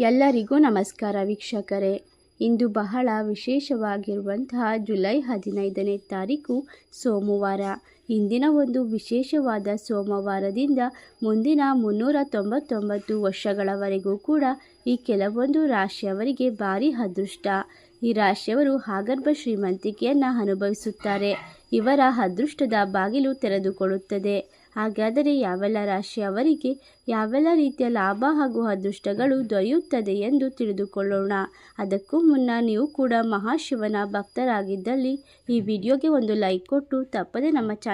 ಎಲ್ಲರಿಗೂ ನಮಸ್ಕಾರ ವೀಕ್ಷಕರೇ. ಇಂದು ಬಹಳ ವಿಶೇಷವಾಗಿರುವಂತಹ ಜುಲೈ ಹದಿನೈದನೇ ತಾರೀಕು ಸೋಮವಾರ. ಇಂದಿನ ಒಂದು ವಿಶೇಷವಾದ ಸೋಮವಾರದಿಂದ ಮುಂದಿನ ಮುನ್ನೂರ ತೊಂಬತ್ತೊಂಬತ್ತು ವರ್ಷಗಳವರೆಗೂ ಕೂಡ ಈ ಕೆಲವೊಂದು ರಾಶಿಯವರಿಗೆ ಭಾರಿ ಅದೃಷ್ಟ. ಈ ರಾಶಿಯವರು ಹಾಗರ್ಭ ಶ್ರೀಮಂತಿಕೆಯನ್ನು ಅನುಭವಿಸುತ್ತಾರೆ. ಇವರ ಅದೃಷ್ಟದ ಬಾಗಿಲು ತೆರೆದುಕೊಳ್ಳುತ್ತದೆ. ಹಾಗಾದರೆ ಯಾವೆಲ್ಲ ರಾಶಿಯವರಿಗೆ ಯಾವೆಲ್ಲ ರೀತಿಯ ಲಾಭ ಹಾಗೂ ಅದೃಷ್ಟಗಳು ದೊರೆಯುತ್ತದೆ ಎಂದು ತಿಳಿದುಕೊಳ್ಳೋಣ. ಅದಕ್ಕೂ ಮುನ್ನ ನೀವು ಕೂಡ ಮಹಾಶಿವನ ಭಕ್ತರಾಗಿದ್ದಲ್ಲಿ ಈ ವಿಡಿಯೋಗೆ ಒಂದು ಲೈಕ್ ಕೊಟ್ಟು ತಪ್ಪದೆ ನಮ್ಮ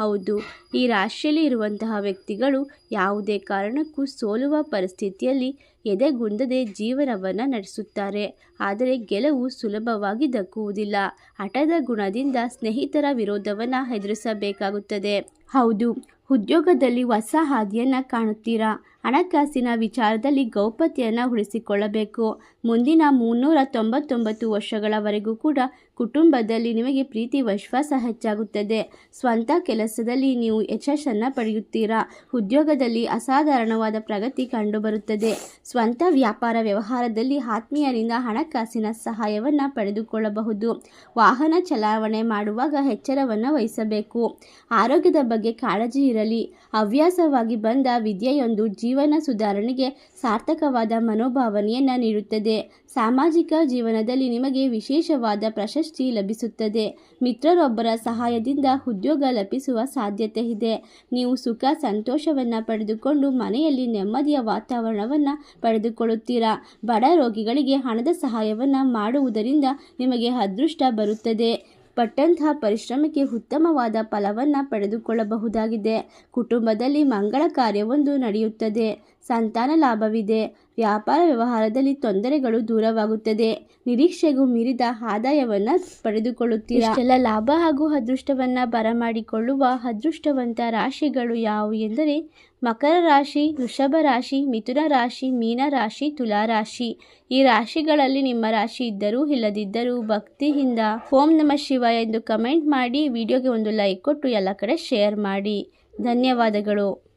ಹೌದು. ಈ ರಾಶಿಯಲ್ಲಿ ಇರುವಂತಹ ವ್ಯಕ್ತಿಗಳು ಯಾವುದೇ ಕಾರಣಕ್ಕೂ ಸೋಲುವ ಪರಿಸ್ಥಿತಿಯಲ್ಲಿ ಎದೆಗುಂದದೆ ಜೀವನವನ್ನು ನಡೆಸುತ್ತಾರೆ. ಆದರೆ ಗೆಲುವು ಸುಲಭವಾಗಿ ದಕ್ಕುವುದಿಲ್ಲ. ಹಠದ ಗುಣದಿಂದ ಸ್ನೇಹಿತರ ವಿರೋಧವನ್ನು ಎದುರಿಸಬೇಕಾಗುತ್ತದೆ. ಹೌದು, ಉದ್ಯೋಗದಲ್ಲಿ ಹೊಸ ಹಾದಿಯನ್ನು ಕಾಣುತ್ತೀರಾ? ಹಣಕಾಸಿನ ವಿಚಾರದಲ್ಲಿ ಗೌಪ್ಯತೆಯನ್ನು ಉಳಿಸಿಕೊಳ್ಳಬೇಕು. ಮುಂದಿನ ಮುನ್ನೂರ ತೊಂಬತ್ತೊಂಬತ್ತು ವರ್ಷಗಳವರೆಗೂ ಕೂಡ ಕುಟುಂಬದಲ್ಲಿ ನಿಮಗೆ ಪ್ರೀತಿ, ವಿಶ್ವಾಸ ಹೆಚ್ಚಾಗುತ್ತದೆ. ಸ್ವಂತ ಕೆಲಸದಲ್ಲಿ ಯಶಸ್ಸನ್ನು ಪಡೆಯುತ್ತೀರಾ? ಉದ್ಯೋಗದಲ್ಲಿ ಅಸಾಧಾರಣವಾದ ಪ್ರಗತಿ ಕಂಡುಬರುತ್ತದೆ. ಸ್ವಂತ ವ್ಯಾಪಾರ ವ್ಯವಹಾರದಲ್ಲಿ ಆತ್ಮೀಯರಿಂದ ಹಣಕಾಸಿನ ಸಹಾಯವನ್ನು ಪಡೆದುಕೊಳ್ಳಬಹುದು. ವಾಹನ ಚಲಾವಣೆ ಮಾಡುವಾಗ ಎಚ್ಚರವನ್ನು ವಹಿಸಬೇಕು. ಆರೋಗ್ಯದ ಬಗ್ಗೆ ಕಾಳಜಿ ಇರಲಿ. ಹವ್ಯಾಸವಾಗಿ ಬಂದ ವಿದ್ಯೆಯೊಂದು ಜೀವನ ಸುಧಾರಣೆಗೆ ಸಾರ್ಥಕವಾದ ಮನೋಭಾವನೆಯನ್ನು ನೀಡುತ್ತದೆ. ಸಾಮಾಜಿಕ ಜೀವನದಲ್ಲಿ ನಿಮಗೆ ವಿಶೇಷವಾದ ಪ್ರಶಸ್ತಿ ಲಭಿಸುತ್ತದೆ. ಮಿತ್ರರೊಬ್ಬರ ಸಹಾಯದಿಂದ ಉದ್ಯೋಗ ಲಭಿಸುವ ಸಾಧ್ಯತೆ ಇದೆ. ನೀವು ಸುಖ, ಸಂತೋಷವನ್ನು ಪಡೆದುಕೊಂಡು ಮನೆಯಲ್ಲಿ ನೆಮ್ಮದಿಯ ವಾತಾವರಣವನ್ನು ಪಡೆದುಕೊಳ್ಳುತ್ತೀರಾ? ಬಡ ರೋಗಿಗಳಿಗೆ ಹಣದ ಸಹಾಯವನ್ನು ಮಾಡುವುದರಿಂದ ನಿಮಗೆ ಅದೃಷ್ಟ ಬರುತ್ತದೆ. ಪಟ್ಟಂತಹ ಪರಿಶ್ರಮಕ್ಕೆ ಉತ್ತಮವಾದ ಫಲವನ್ನು ಪಡೆದುಕೊಳ್ಳಬಹುದಾಗಿದೆ. ಕುಟುಂಬದಲ್ಲಿ ಮಂಗಳ ಕಾರ್ಯವೊಂದು ನಡೆಯುತ್ತದೆ. ಸಂತಾನ ಲಾಭವಿದೆ. ವ್ಯಾಪಾರ ವ್ಯವಹಾರದಲ್ಲಿ ತೊಂದರೆಗಳು ದೂರವಾಗುತ್ತದೆ. ನಿರೀಕ್ಷೆಗೂ ಮೀರಿದ ಆದಾಯವನ್ನು ಪಡೆದುಕೊಳ್ಳುತ್ತೀರಾ? ಇಷ್ಟೆಲ್ಲ ಲಾಭ ಹಾಗೂ ಅದೃಷ್ಟವನ್ನು ಬರಮಾಡಿಕೊಳ್ಳುವ ಅದೃಷ್ಟವಂತ ರಾಶಿಗಳು ಯಾವುವು ಎಂದರೆ, ಮಕರ ರಾಶಿ, ವೃಷಭ ರಾಶಿ, ಮಿಥುನ ರಾಶಿ, ಮೀನ ರಾಶಿ, ತುಲಾ ರಾಶಿ. ಈ ರಾಶಿಗಳಲ್ಲಿ ನಿಮ್ಮ ರಾಶಿ ಇದ್ದರೂ ಇಲ್ಲದಿದ್ದರೂ ಭಕ್ತಿಯಿಂದ ಓಂ ನಮ ಶಿವ ಎಂದು ಕಮೆಂಟ್ ಮಾಡಿ, ವಿಡಿಯೋಗೆ ಒಂದು ಲೈಕ್ ಕೊಟ್ಟು ಎಲ್ಲ ಕಡೆ ಶೇರ್ ಮಾಡಿ. ಧನ್ಯವಾದಗಳು.